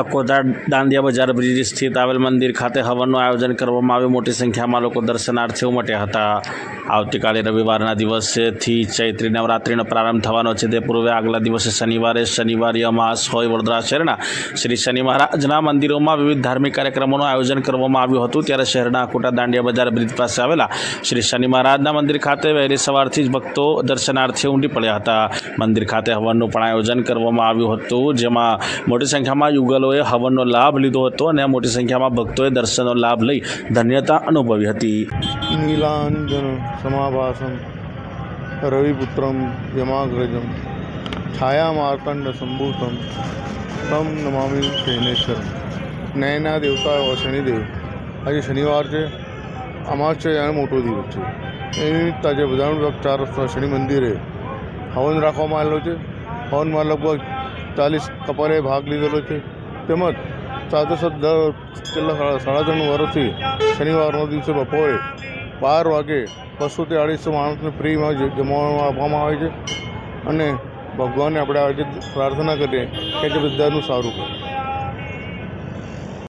અકોટા દાંડિયા બજાર બ્રિજ સ્થિત આવેલ મંદિર ખાતે હવનનું આયોજન કરવામાં આવ્યું. મોટી સંખ્યામાં લોકો દર્શનાર્થીઓ ઉમટ્યા હતા. આવતીકાલે રવિવારના દિવસેથી ચૈત્રી નવરાત્રિનો પ્રારંભ થવાનો છે. તે પૂર્વે આગલા દિવસે શનિવારે શનિવારી અમાસ હોય વડોદરા શહેરના શ્રી શનિ મહારાજના મંદિરોમાં વિવિધ ધાર્મિક કાર્યક્રમોનું આયોજન કરવામાં આવ્યું હતું. ત્યારે શહેરના અકોટા દાંડિયા બજાર બ્રિજ પાસે આવેલા શ્રી શનિ મહારાજના મંદિર ખાતે વહેલી સવારથી જ ભક્તો દર્શનાર્થીઓ ઉમટી પડ્યા હતા. મંદિર ખાતે હવનનું પણ આયોજન કરવામાં આવ્યું હતું, જેમાં મોટી સંખ્યામાં યુગલોએ હવનનો લાભ લીધો હતો અને મોટી સંખ્યામાં ભક્તોએ દર્શનનો લાભ લઈ ધન્યતા અનુભવી હતી. નીલાંજન સમાભાસમ રવિપુત્રમ યમાગ્રજમ છાયામાર્કંડ સંભૂતમ તમ નમામિ શૈનેશ્વર નયના દેવતા શનિદેવ. આજે શનિવાર છે. અમાસ અને મોટો દિવસ છે. એ નિમિત્તે આજે બધાનું ચાર રસ્તા શનિ મંદિરે હવન રાખવામાં આવેલો છે. હવનમાં લગભગ ચાલીસ કપરે ભાગ લીધેલો છે. તેમજ સાથે સાથે છેલ્લા સાડા ત્રણ વર્ષથી શનિવારના દિવસે બપોરે બાર વાગે બસોથી અઢીસો માણસને ફ્રીમાં જમવાનું આપવામાં આવે છે અને ભગવાનને આપણે આજે પ્રાર્થના કરીએ કે બધાનું સારું કરે